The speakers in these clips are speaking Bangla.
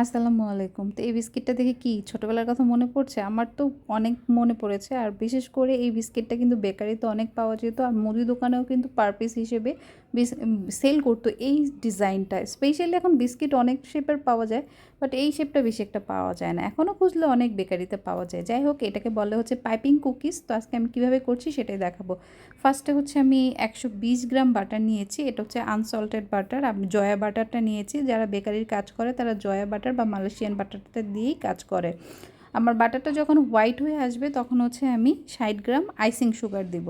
আসসালামু আলাইকুম। তো এই বিস্কিটটা দেখে কি ছোটোবেলার কথা মনে পড়ছে? আমার তো অনেক মনে পড়েছে। আর বিশেষ করে এই বিস্কিটটা কিন্তু বেকারিতে অনেক পাওয়া যেত। আর মুদি দোকানেও কিন্তু পার পিস হিসেবে সেল করতো এই ডিজাইনটা। স্পেশালি এখন বিস্কিট অনেক শেপের পাওয়া যায় বাট এই শেপটা বেশি একটা পাওয়া যায় না। এখনও খুঁজলে অনেক বেকারিতে পাওয়া যায়। যাই হোক, এটাকে বলে হচ্ছে পাইপিং কুকিজ তো আজকে আমি কীভাবে করছি সেটাই দেখাবো। ফার্স্টে হচ্ছে আমি একশো বিশ গ্রাম বাটার নিয়েছি। এটা হচ্ছে আনসল্টেড বাটার আমি জয়া বাটারটা নিয়েছি। যারা বেকারির কাজ করে, তারা জয়া বাটার বা মালয়েশিয়ান বাটারটা দিয়েই কাজ করে। আমার বাটারটা যখন হোয়াইট হয়ে আসবে তখন হচ্ছে আমি ষাট গ্রাম আইসিং সুগার দিব।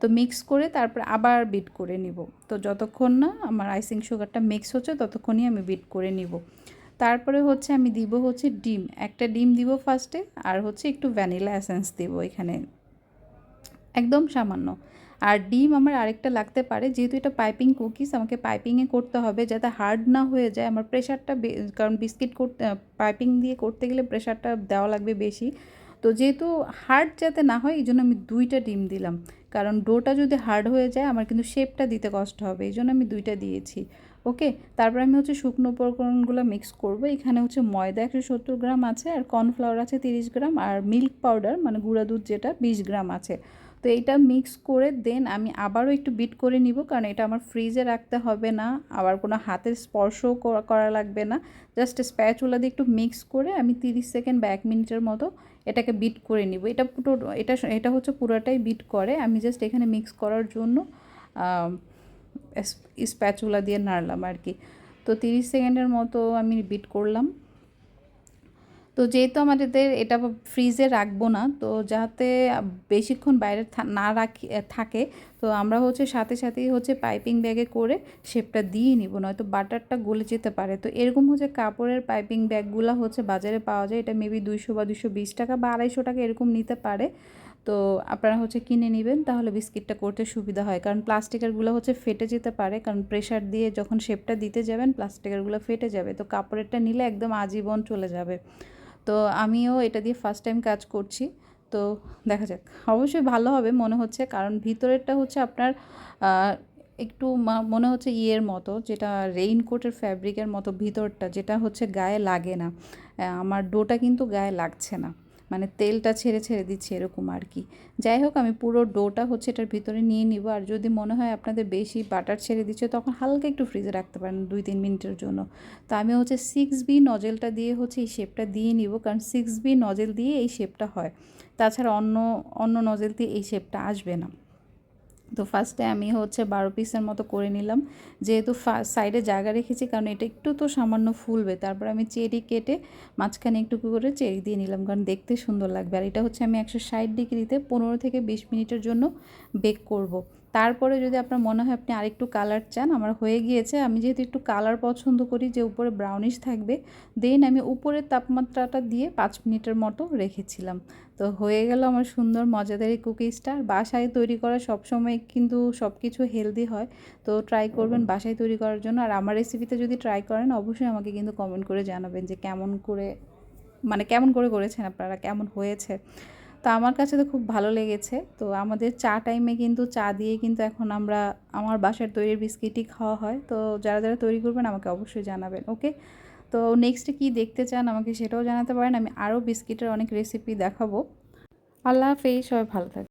তো মিক্স করে তারপর আবার বিট করে নিব। তো যতক্ষণ না আমার আইসিং সুগারটা মিক্স হচ্ছে ততক্ষণই আমি বিট করে নিব। তারপরে হচ্ছে আমি দিব হচ্ছে ডিম। একটা ডিম দিব ফার্স্টে আর হচ্ছে একটু ভ্যানিলা অ্যাসেন্স দিব এখানে। একদম সামান্য। আর ডিম আমার আরেকটা লাগতে পারে। যেহেতু এটা পাইপিং কুকিজ আমাকে পাইপিংয়ে করতে হবে যাতে হার্ড না হয়ে যায়। আমার প্রেশারটা কারণ বিস্কিট করতে পাইপিং দিয়ে করতে গেলে প্রেশারটা দেওয়া লাগবে বেশি। তো যেহেতু হার্ড যাতে না হয় এই জন্য আমি দুইটা ডিম দিলাম। কারণ ডোটা যদি হার্ড হয়ে যায়, আমার কিন্তু শেপটা দিতে কষ্ট হবে। এই জন্য আমি দুইটা দিয়েছি। ওকে? তারপর আমি হচ্ছে শুকনো উপকরণগুলো মিক্স করব। এখানে হচ্ছে ময়দা একশো সত্তর গ্রাম আছে, আর কর্নফ্লাওয়ার আছে তিরিশ গ্রাম, আর মিল্ক পাউডার মানে গুঁড়া দুধ যেটা, বিশ গ্রাম আছে। তো এইটা মিক্স করে দেন আমি আবারও একটু বিট করে নিব, কারণ এটা আমার ফ্রিজে রাখতে হবে না। আবার কোনো হাতের স্পর্শও করা লাগবে না। জাস্ট স্প্যাচুলা দিয়ে একটু মিক্স করে আমি তিরিশ সেকেন্ড বা এক মিনিটের মতো এটাকে বিট করে নিব। এটা পুরো, এটা এটা হচ্ছে পুরোটাই বিট করে। আমি জাস্ট এখানে মিক্স করার জন্য স্প্যাচুলা দিয়ে নাড়লাম আর কি। তো তিরিশ সেকেন্ডের মতো আমি বিট করলাম। তো যেহেতু আমাদের এটা ফ্রিজে রাখব না, তো যাতে বেশিক্ষণ বাইরে না রাখি থাকে, তো আমরা হচ্ছে সাথে সাথেই হচ্ছে পাইপিং ব্যাগে করে শেপটা দিয়ে নিব, নয়তো বাটারটা গলে যেতে পারে। তো এরকম হচ্ছে কাপড়ের পাইপিং ব্যাগগুলো হচ্ছে বাজারে পাওয়া যায়, এটা মেবি দুইশো বা দুশো বিশ টাকা বা আড়াইশো টাকা এরকম নিতে পারে। তো আপনারা হচ্ছে কিনে নেবেন, তাহলে বিস্কিটটা করতে সুবিধা হয়। কারণ প্লাস্টিকেরগুলো হচ্ছে ফেটে যেতে পারে, কারণ প্রেশার দিয়ে যখন শেপটা দিতে যাবেন প্লাস্টিকেরগুলো ফেটে যাবে। তো কাপড়েরটা নিলে একদম আজীবন চলে যাবে। তো আমিও এটা দিয়ে ফার্স্ট টাইম কাজ করছি। তো দেখা যাক। অবশ্যই ভালো হবে মনে হচ্ছে, কারণ ভিতরেরটা হচ্ছে আপনার একটু মনে হচ্ছে ইয়ের মতো, যেটা রেইনকোটের ফ্যাব্রিকের মতো ভিতরটা, যেটা হচ্ছে গায়ে লাগে না। আমার ডোটা কিন্তু গায়ে লাগছে না। মানে তেলটা ছেড়ে ছেড়ে দিচ্ছি এরকম আর কি। যাই হোক, আমি পুরো ডোটা হচ্ছে এটার ভিতরে নিয়ে নিব। আর যদি মনে হয় আপনাদের বেশি বাটার ছেড়ে দিচ্ছে, তখন হালকা একটু ফ্রিজে রাখতে পারেন দুই তিন মিনিটের জন্য। তো আমি হচ্ছে সিক্স বি নজেলটা দিয়ে হচ্ছে এই শেপটা দিয়ে নিব, কারণ সিক্স বি নজেল দিয়ে এই শেপটা হয়। তাছাড়া অন্য অন্য নজেল দিয়ে এই শেপটা আসবে না। তো ফার্স্টে আমি হচ্ছে বারো পিসের মতো করে নিলাম। যেহেতু সাইডে জায়গা রেখেছি, কারণ এটা একটু তো সামান্য ফুলবে। তারপর আমি চেরি কেটে মাঝখানে একটু করে চেরি দিয়ে নিলাম, কারণ দেখতে সুন্দর লাগবে। আর এটা হচ্ছে আমি একশো ষাট ডিগ্রিতে পনেরো থেকে বিশ মিনিটের জন্য বেক করব। তারপরে যদি আপনার মনে হয় আপনি আরেকটু কালার চান, আমার হয়ে গিয়েছে। আমি যেহেতু একটু কালার পছন্দ করি, যে উপরে ব্রাউনিশ থাকবে দেন আমি উপরের তাপমাত্রাটা দিয়ে পাঁচ মিনিটের মতো রেখেছিলাম। তো হয়ে গেল আমার সুন্দর, মজাদারি কুকিজটা আর বাসায় তৈরি করা সবসময় কিন্তু সব কিছু হেলদি হয়। তো ট্রাই করবেন বাসায় তৈরি করার জন্য। আর আমার রেসিপিতে যদি ট্রাই করেন, অবশ্যই আমাকে কিন্তু কমেন্ট করে জানাবেন যে কেমন করে মানে কেমন করে করেছেন আপনারা, কেমন হয়েছে। তো আমার কাছে তো খুব ভালো লেগেছে। তো আমাদের চা টাইমে কিন্তু চা দিয়ে কিন্তু এখন আমরা আমার বাসার তৈরির বিস্কিটই খাওয়া হয়। তো যারা যারা তৈরি করবেন আমাকে অবশ্যই জানাবেন ওকে তো নেক্সটে কি দেখতে চান আমাকে সেটাও জানাতে পারেন। আমি আরও বিস্কিটের অনেক রেসিপি দেখাবো। আল্লাহ হাফেজ, সবাই ভালো থাকে